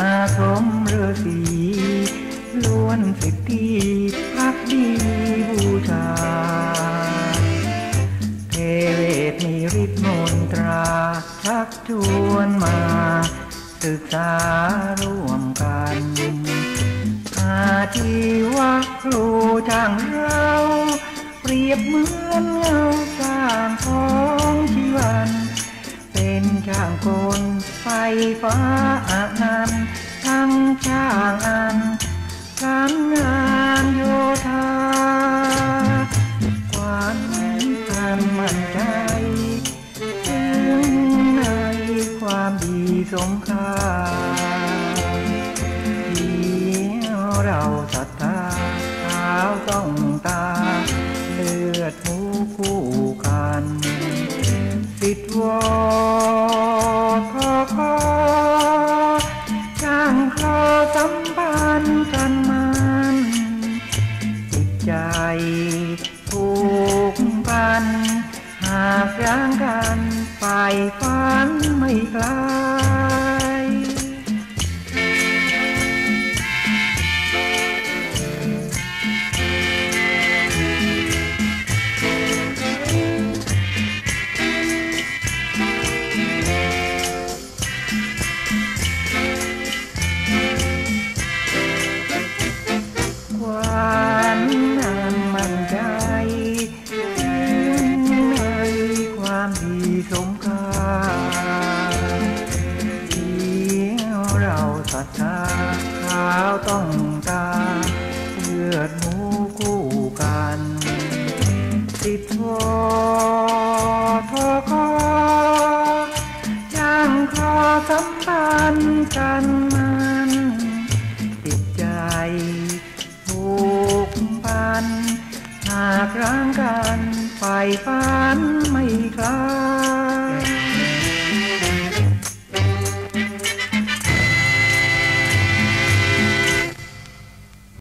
อาสมฤาษีล้วนสิทธิพักดีบูชา เทเวศมีฤทธิ์มนตราชักชวนมา ศึกษาร่วมกันอาชีวะครูทางเรา เปรียบเหมือนเงาสร้างทอง ฟฟ้าอานันทั้งช่างอันการงานโยธาความแข็งขันมั่นใจถึงในความดีสงครามเดี๋ยวเราศรัทธาเท้าต้องตา เลือดหูคู่กันสิทธิ์วอ หากร่างกันฝ่ายฝันไม่ไกลาวต้องตารเลือดหมูคู่กันติดวอทอคอย่างคอสัมพันธ์กันมันติดใจผูกพันหากร่างกันไฟฝันไม่